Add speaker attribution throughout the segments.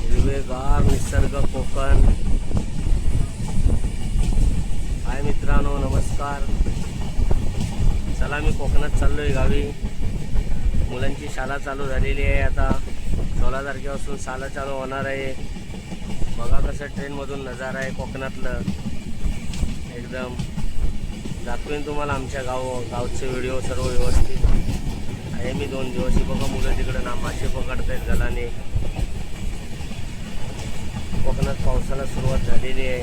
Speaker 1: हिरवेगार निसर्ग कोकण. हाय मित्रांनो नमस्कार. चला मी कोकणात चाललोय गावी. मुलांची शाळा चालू झालेली आहे आता. सोळा तारखेपासून शाळा चालू होणार आहे. बघा कसं ट्रेनमधून नजारा आहे कोकणातलं. एकदम. दाखवेन तुम्हाला आमच्या गाव गावचे व्हिडिओ सर्व व्यवस्थित. आहे मी दोन दिवस. ही बघा मुलं तिकडं ना मासे आहेत गलाने. कोकणात पावसाला सुरुवात झालेली आहे.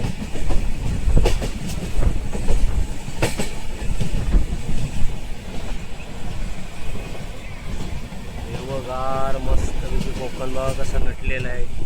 Speaker 1: हिरवगार मस्त पैकी कोकण बघा कसं नटलेलं आहे.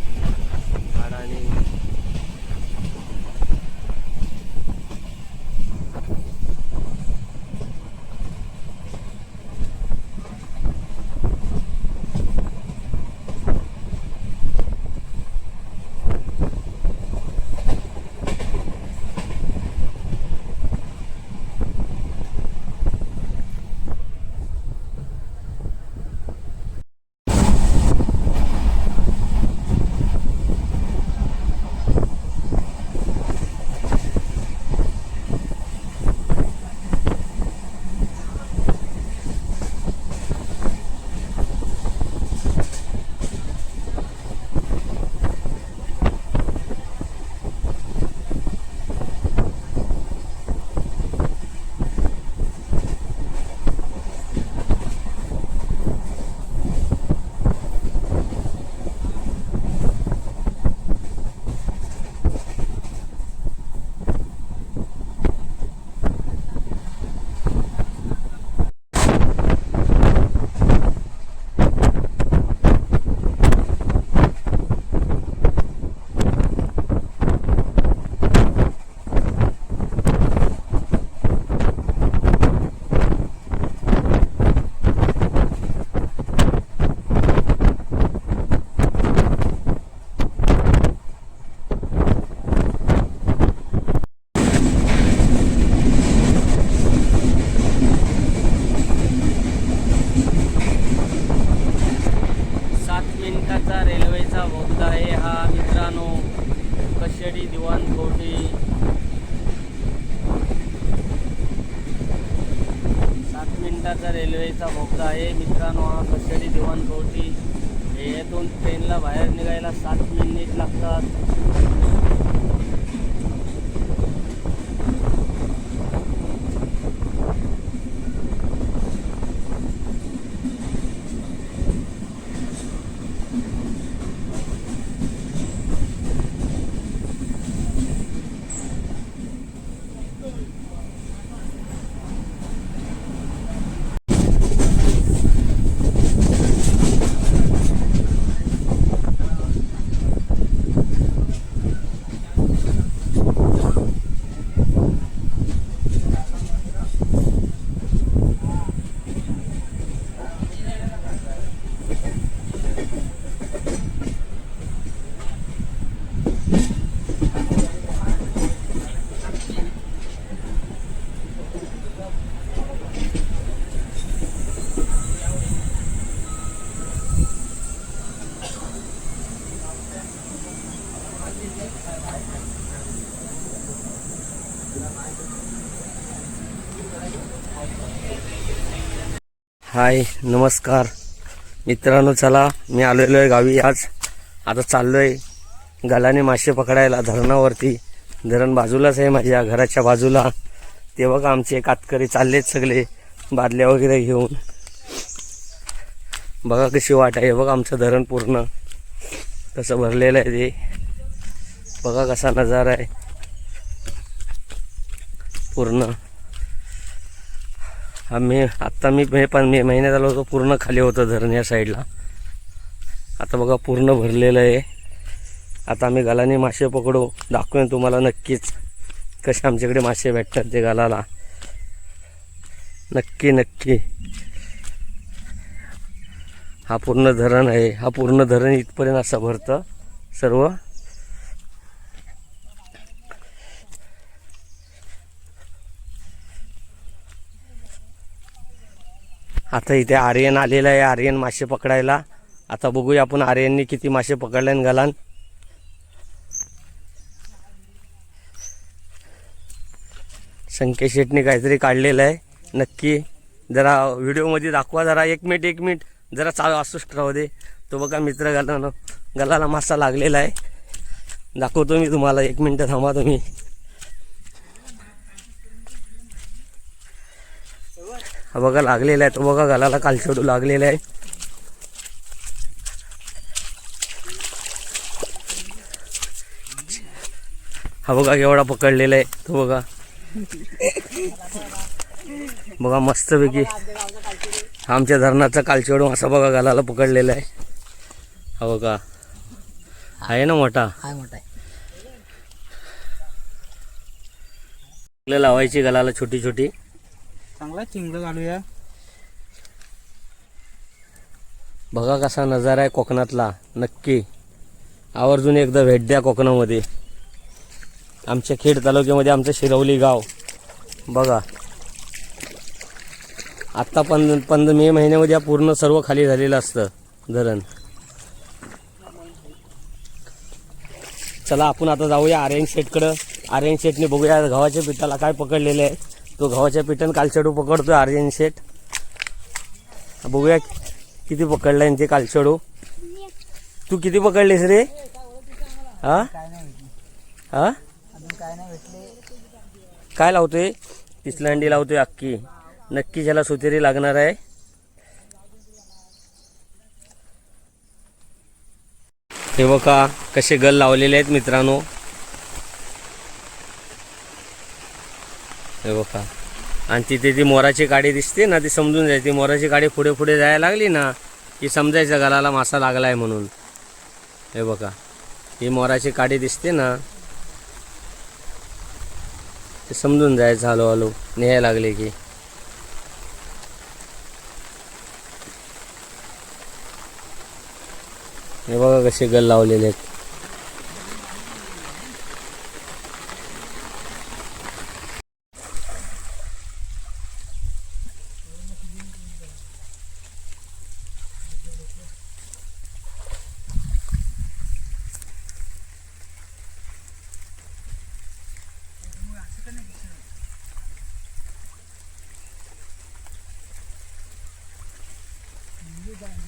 Speaker 1: रेल्वेचा बोगदा आहे. मित्रांनो हा कशेडी दिवाण हे येथून ट्रेनला बाहेर निघायला सात मिनिट लागतात. हाय नमस्कार. मित्रांनो चला मी आलेलो आहे गावी आज. आता चाललो आहे गालाने मासे पकडायला धरणावरती. धरण बाजूलाच आहे माझ्या घराच्या बाजूला. ते बघा आमचे कातकरी चाललेत सगळे बादल्या वगैरे घेऊन. बघा कशी वाट आहे. बघा आमचं धरण पूर्ण. कसं भरलेलं आहे ते. बघा कसा नजारा आहे. पूर्ण. मे आत्ता मी मे पण मे महिन्यात आलो होतो पूर्ण खाली होतं धरण या साईडला. आता बघा पूर्ण भरलेलं आहे. आता आम्ही गालाने मासे पकडू. दाखवेन तुम्हाला नक्कीच कसे आमच्याकडे मासे भेटतात ते गालाला. नक्की नक्की. हा पूर्ण धरण आहे. हा पूर्ण धरण इथपर्यंत असं भरतं सर्व. आता इथे आर्यन आलेला आहे आर्यन मासे पकडायला. आता बघूया आपण आर्यनने किती मासे पकडले आणि गलान संकेत शेटने काहीतरी काढलेलं आहे. नक्की जरा व्हिडिओमध्ये दाखवा जरा. एक मिनिट एक मिनिट. जरा चालू असुष्ट राहू दे. तो बघा मित्र गला गलाला मासा लागलेला आहे. दाखवतो मी तुम्हाला. एक मिनटं थांबा तुम्ही. हा बघा लागलेला आहे. तो बघा गलाला कालचडू लागलेला आहे. हा बघा एवढा पकडलेला आहे. तो बघा. बघा मस्तपैकी. आमच्या धरणाचा कालचेडू असा बघा गालाला पकडलेला आहे. हा बघा. आहे ना मोठा?
Speaker 2: हाय मोठा
Speaker 1: लावायची गलाला छोटी छोटी
Speaker 2: चांगला चिंगड घालूया
Speaker 1: बघा कसा नजारा आहे कोकणातला नक्की. आवर्जून एकदा भेट द्या कोकणामध्ये. आमच्या खेड तालुक्यामध्ये आमचं शिरवली गाव. बघा. आत्ता पंध पंध मे महिन्यामध्ये हा पूर्ण सर्व खाली झालेलं असतं धरण. चला आपण आता जाऊया आर्यन शेटकडं. आर्यन शेटने बघूया गव्हाच्या पिठाला काय पकडलेलं आहे. तो गव्हाच्या पिठानं कालचडू पकडतोय आर्यन शेट बघूया किती पकडलाय ते कालचडू तू किती पकडलेस रे? हा? हा?
Speaker 2: काय
Speaker 1: काय लावतोय तिसलांडी लावतोय अक्की नक्की ज्याला सुतेरी लागणार आहे. हे बघा कसे गल लावलेले आहेत मित्रांनो. हे बघा. आणि तिथे ती मोराची काडी दिसते ना ती समजून जायची मोराची काडी पुढे पुढे जायला लागली ना की समजायचं गलाला मासा लागला आहे म्हणून. हे बघा. ही मोराची काडी दिसते ना ते समजून जायचं हळूहळू न्याय लागले की. हे बघा कसे गल लावलेले आहेत.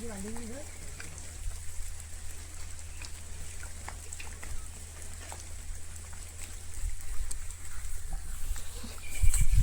Speaker 1: 一万零一元